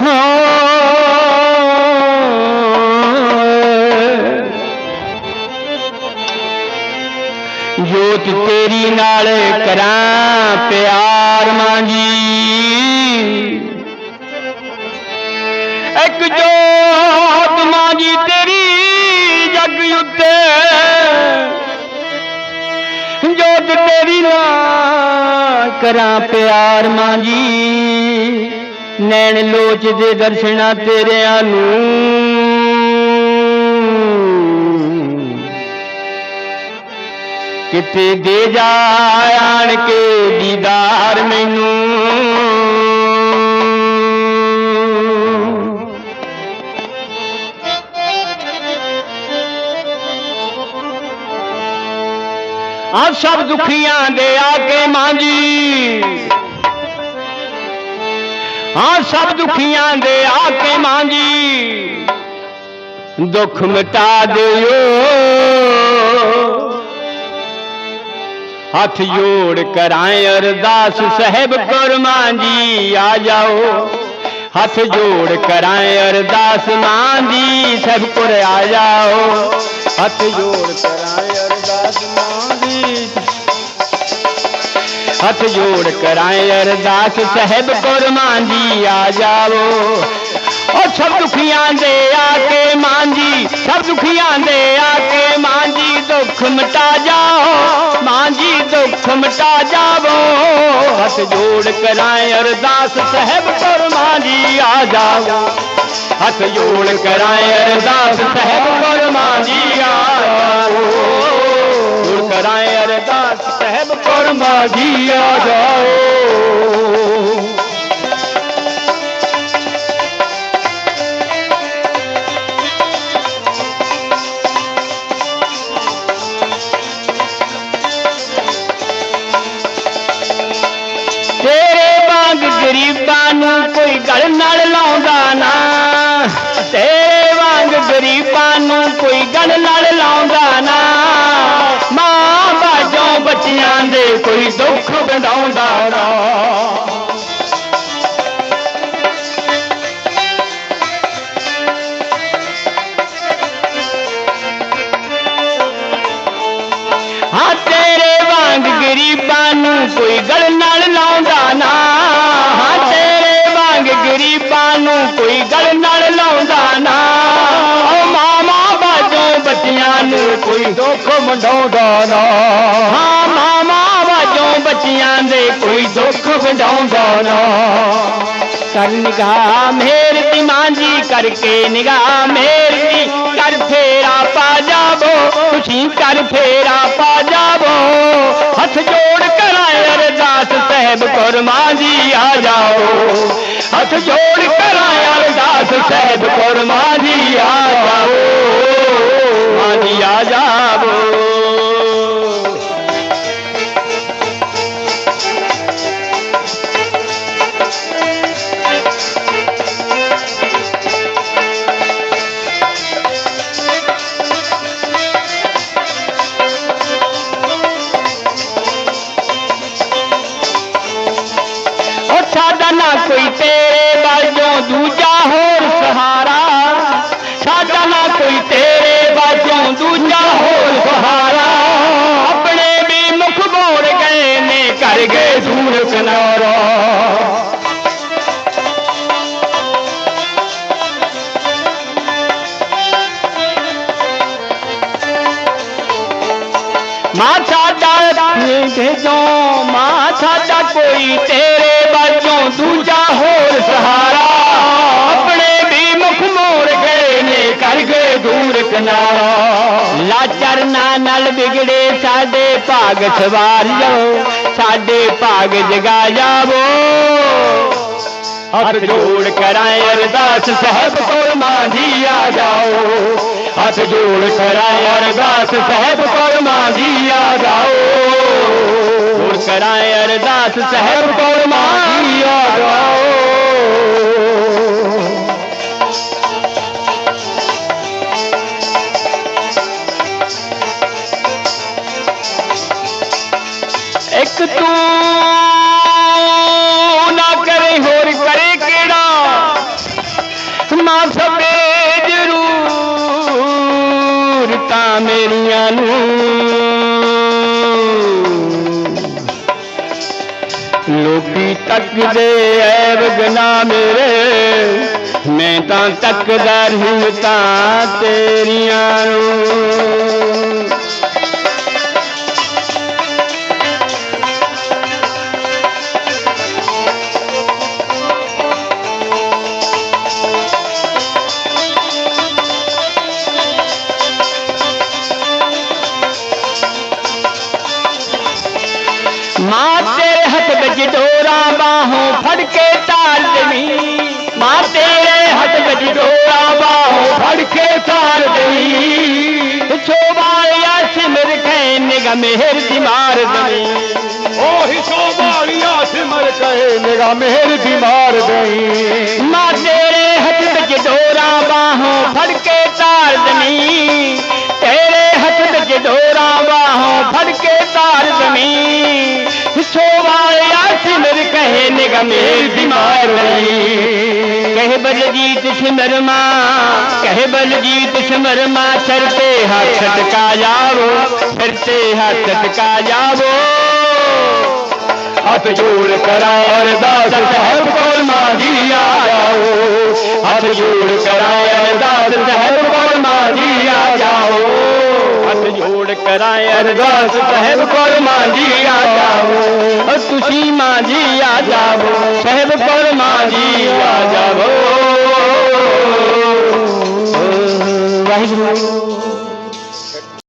हाँ। जोत तेरी नाल करा प्यार मांगी। एक जोत मांगी तेरी जग उत्ते जोत तेरी ना करा प्यार मांगी। ਨੈਣ ਲੋਚਦੇ ਦਰਸ਼ਨਾ ਤੇਰਿਆਂ ਨੂੰ। ਕਿਤੇ ਦੇ ਜਾਣ ਕੇ ਦੀਦਾਰ ਮੈਨੂੰ। ਆ ਸਭ ਦੁਖੀਆਂ ਦੇ ਆ ਕੇ ਮਾਂਜੀ। हाँ, सब दुखियाँ दे आके मांझी दुख मिटा दियो हथ जोड़ कराए अरदास साहेब करमा जी आ जाओ। हथ जोड़ कराए अरदास माँ जी सबको आ जाओ। हथ जोड़ कराए अरदास माँ हथ जोड़ कराए अरदास, साहब कुरमान जी आ जाओ। और सब दुखियाँ दे आके मान जी, सब दुखियाँ दे आके मान जी, दुख मिटा जाओ, मान जी, दुख मिटा जाओ। हथ जोड़ कराए अरदास, साहब कुरमान जी आ जाओ। हथ जोड़ कराए अरदास, साहब कुरमान जी आ जाओ। ਕੁਰਮਾਂ ਜੀ ਆ ਜਾਓ ਜੋੜ ਕਰਾਂ ਅਰਦਾਸ ਸਹਿਬ ਕੁਰਮਾਂ ਜੀ ਆ ਜਾਓ ਤੇਰੇ ਵਾਂਗ ਗਰੀਬਾਂ ਨੂੰ ਕੋਈ ਗਲ ਨਾਲ ਲਾਉਂਦਾ ਨਾ ਤੇਰੇ ਵਾਂਗ ਗਰੀਬਾਂ ਬੱਚਿਆਂ ਦੇ ਕੋਈ ਦੁੱਖ ਵੰਡਾਉਂਦਾ ਨਾ ਹਾਂ ਤੇਰੇ ਵਾਂਗ ਗਰੀਬਾਂ ਨੂੰ ਕੋਈ ਗਲ ਨਾਲ ਲਾਉਂਦਾ ਨਾ ਹਾਂ ਤੇਰੇ ਵਾਂਗ ਗਰੀਬਾਂ ਨੂੰ ਕੋਈ ਗਲ ਨਾਲ ਲਾਉਂਦਾ ਨਾ ਓ ਮਾਮਾ ਬਾਜੋਂ ਬੱਚਿਆਂ ਨੂੰ ਕੋਈ ਦੁੱਖ ਵੰਡਾਉਂਦਾ ਨਾ ਹਾਂ ਮਾਮਾ ਬਾਜੋਂ ਬੱਚਿਆਂ कोई दुख वंडाउंदा ना। कर निगाह मेर माँ जी करके निगाह मेर कर फेरा पा जावो, खुशी कर फेरा पा जावो। हथ जोड़ कर अरदास साहब माँ जी आ जाओ। हथ जोड़ कर अरदास साहब कुरमान जी आ माछा भेजो छाचा कोई तेरे बचो दूजा होर सहारा। नारा। लाचर नाल बिगड़े, साडे भाग सवार जाओ साडे भाग जगा जावो हाथ जोड़ कराए अरदास साहब को मांझी आ जाओ। हाथ जोड़ कराए अरदास साहब को मांझी आ जाओ कराए अरदास साहब को मांझी आ जाओ। बस तू ना करे होर करे केड़ा? माफ़ दे ज़रूर ता मेरिया लोपी तक दे ऐब गना मेरे, मैं तां तकदा रहूँ नू। के ताल देवी माँ तेरे हथ में डोरा बाहो फड़ के ताल देवी शोभाया सिमर कहे निगा मेहर की मार देवी ओ हिचो शोभाया सिमर कहे निगा मेहर की मार देवी माँ तेरे हथ में डोरा बाहो फड़ के ताल देवी तेरे हथ में डोरा बाहो फड़ के ताल देवी मेर बीमार नहीं। कहे बलजीत सिमरमा, कहे बलजीत सिमरमा चरते हाथ छटका जाओ चरते हाथ छटका जाओ। हाथ जोड़ करा अरदास साहब को मांगी आओ हाथ जोड़ करा अरदास साहब कराए अरदास साहेब पर माझी आ जाओ। और खुशी माझी आ जाओ साहेब पर जी आ जाओ। वाहिगुरु।